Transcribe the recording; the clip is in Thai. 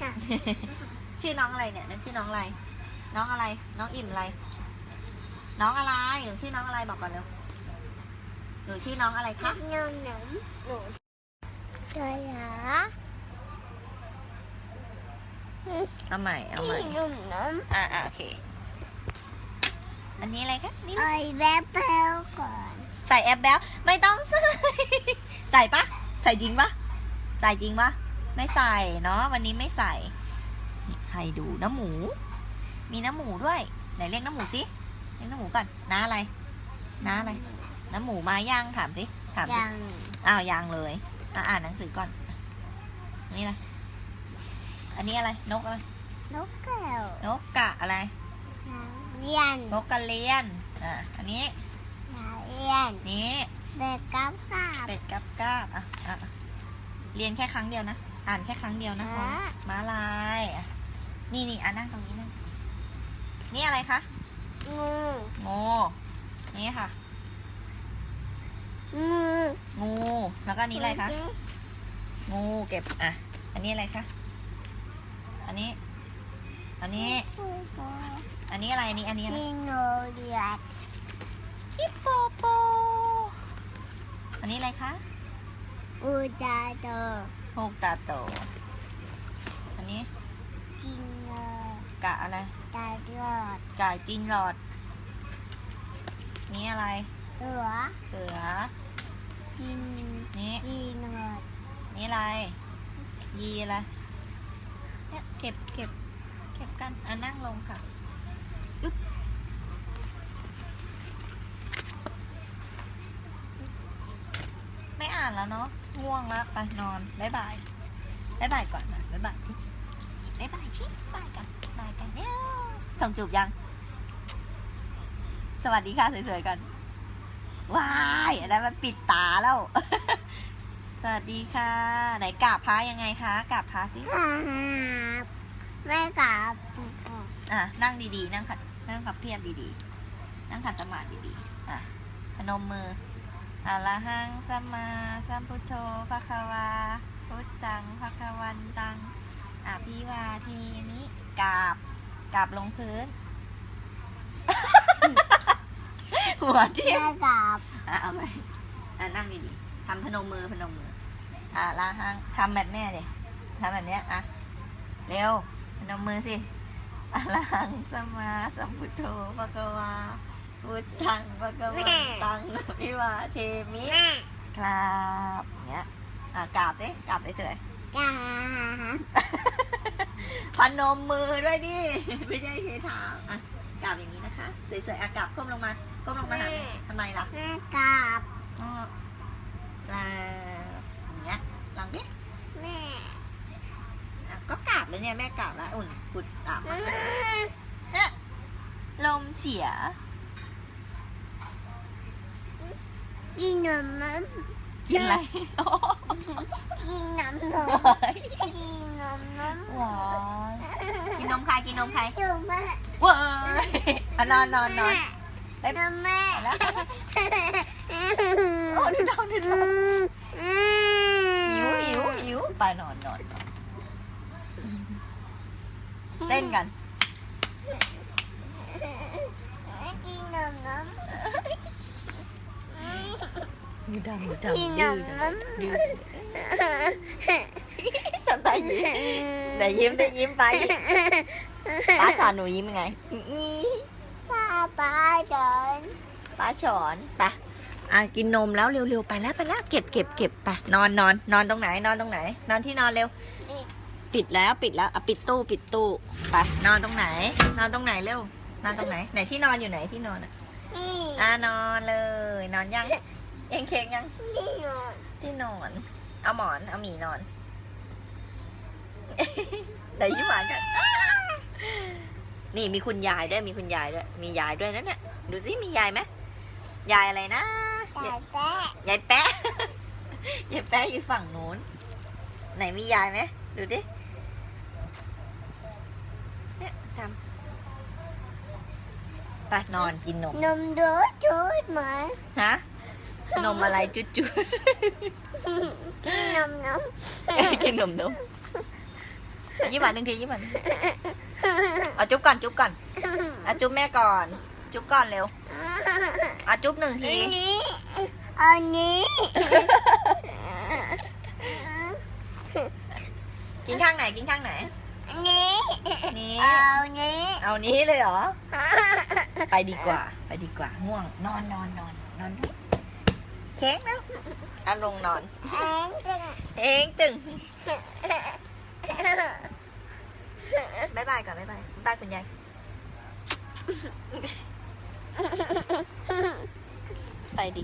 ค่ะ ชื่อน้องอะไรเนี่ยนั่นชื่อน้องอะไร น้องอะไร น้องอิ่มอะไร น้องอะไรหนูชื่อน้องอะไรบอกก่อนเร็วหนูชื่อน้องอะไรคะนมหนมหนูเจอเหรอเอาใหม่เอาใหม่นมหนมอ่าอ่าโอเค อันนี้อะไรคะนี่ไอ้แบบเปลวก่อน ใส่แอปแบลไม่ต้องใส่ ใส่ปะใส่จริงปะใส่จริงปะ ไม่ใส่เนาะวันนี้ไม่ใส่นี่ใครดูน้ำหมู มีน้ำหมูด้วยไหนเรียกน้ำหมูสิเรียกน้ำหมูก่อนน้าอะไรน้าอะไรน้ำหมูมาย่างถามสิถามสิยังอ้าวยังเลยอะอ่านหนังสือก่อนอันนี้อะไรอันนี้อะไรนกอะไรนกแก้วนกกะอะไรเรียนนกกระเรียนอะอันนี้เรียนนี้เด็กกับกับเป็ดกับกาบอะอะอะเรียนแค่ครั้งเดียวนะ อ่านแค่ครั้งเดียวนะฮะม้าลายอะนี่นี่อะนั่งตรงนี้นั่งนี่อะไรคะ งูโงนี่ค่ะ งู งู แล้วก็อันนี้อะไรคะ งูเก็บ อะ อันนี้อะไรคะ อันนี้ อันนี้ อันนี้อะไร อันนี้ อันนี้อะไรมีโนเรียนฮิปโปโป อันนี้อะไรคะ อูดาโต โฮกตาโต อันนี้กินเนอกะอะไรตาลอดไก่จีนหลอด นี่อะไร เหลือเสือ กินนี่กินเนอดนี่อะไร ยีอะไรเนี่ยเก็บเก็บเก็บกันอะนั่งลงค่ะอึ๊บไม่อ่าน แล้วเนาะง่วงแล้วไปนอนบ๊ายบายบ๊ายบายก่อนนะบ๊ายบายที่บ๊ายบายที่บายกันบายกันเนี่ยส่งจูบยัง สวัสดีค่ะสวยๆกันว้ายอันนั้นมันปิดตาแล้ว สวัสดีค่ะ ไหนกราบพระยังไงคะกราบพระสิครับแม่กับอะนั่งดีๆ นั่งขัดนั่งขับเพียบดีๆ นั่งขัดสมาธิดีๆอะพนมมือ อะระหังสัมมาสัมพุทโธภะคะวา พุทธังภะคะวันตังอภิวาเทมิกราบกราบลงพื้น หัวเทียแม่มกับอะเอาไปอะนั่งดีๆทำพนมมือพนมมือ อะลาหังทำแบบแม่เลยทำแบบเนี้ยอะ เร็ว พนมมือสิอะระหังสมมาสัมพุทโธภะคะวา พุทธังภะคะวันตังอภิวาเทมิแม่ครับอย่างเงี้ยอะกราบสิกราบเฉยกับๆพนมมือด้วยดิ ไม่ใช่เทเท้าอะกราบอย่างนี้นะคะ สวยๆอะกราบก้มลงมา ก้มลงมาหาแม่ทำไมล่ะแม่กับก็กราบอย่างเงี้ยลองดิแม่อะก็กราบแล้วเนี่ยแม่กราบแล้วอุ่นกุดกราบมาเนี่ยลมเสีย กินนมน้กินอะไรกินน้ำนมกินนมน้หวานกินนมใครกินนมใครจุ๊บแม่เว้ยอะนอนนอนนอนนมแม่แล้วโอ้ดูท้องดูท้องหิวหิวหิวไปนอนนอนนอนเต้นกันกินนมน้ำ มือดำมือดำดื้อจังน้ดื้อทำตายิ้มำไหนยิ้มได้ยิ้มไปป้าสอนหนูยิ้มยังไงงี้ป้าป้าเดินป้าสอนไปอะกินนมแล้วเร็วๆไปแล้วไปแล้วเก็บเก็บเก็บไปนอนนอนนอนตรงไหน นอนตรงไหน นอนที่นอนเร็ว ปิดแล้วปิดแล้วอะปิดตู้ปิดตู้ไปนอนตรงไหน นอนตรงไหนเร็วนอนตรงไหน ไหนที่นอนอยู่ไหนที่นอนอะนี่อะนอนเลย นอนยัง เองเค้งยัง นี่นอนที่นอน เอาหมอน เอาหมีนอนไหนยิ้มหวานกันอ้านี่มีคุณยายด้วย มีคุณยายด้วย มียายด้วยนั่นน่ะ ดูสิมียายไหมยายอะไรนะแต่แป๊ะยายแปะ ยายแปะอยู่ฝั่งนู้น ไหนมียายไหมดูดิ เนี่ยทำไปนอนกินนม นมดูดจุดไหมฮะ นมอะไรจุดจุดกินนมน้ๆกินนมนมยิ้มหวานหนึ่งทียิ้มหวานหนึ่งทีเอาจุ๊บก่อนจุ๊บก่อนเอาจุ๊บแม่ก่อน จุ๊บก่อนเร็วเอาจุ๊บหนึ่งอัทีนนี้อันนี้กินข้างไหนกินข้างไหนอันนี้นี้เอานี้เอานี้เลยเหรอ ไปดีกว่า ไปดีกว่าง่วงนอนนอนนอนนอน เค้กแล้วเอาลงนอน เองตึงบายบายก่อนบายบายบายคุณยายไปดิ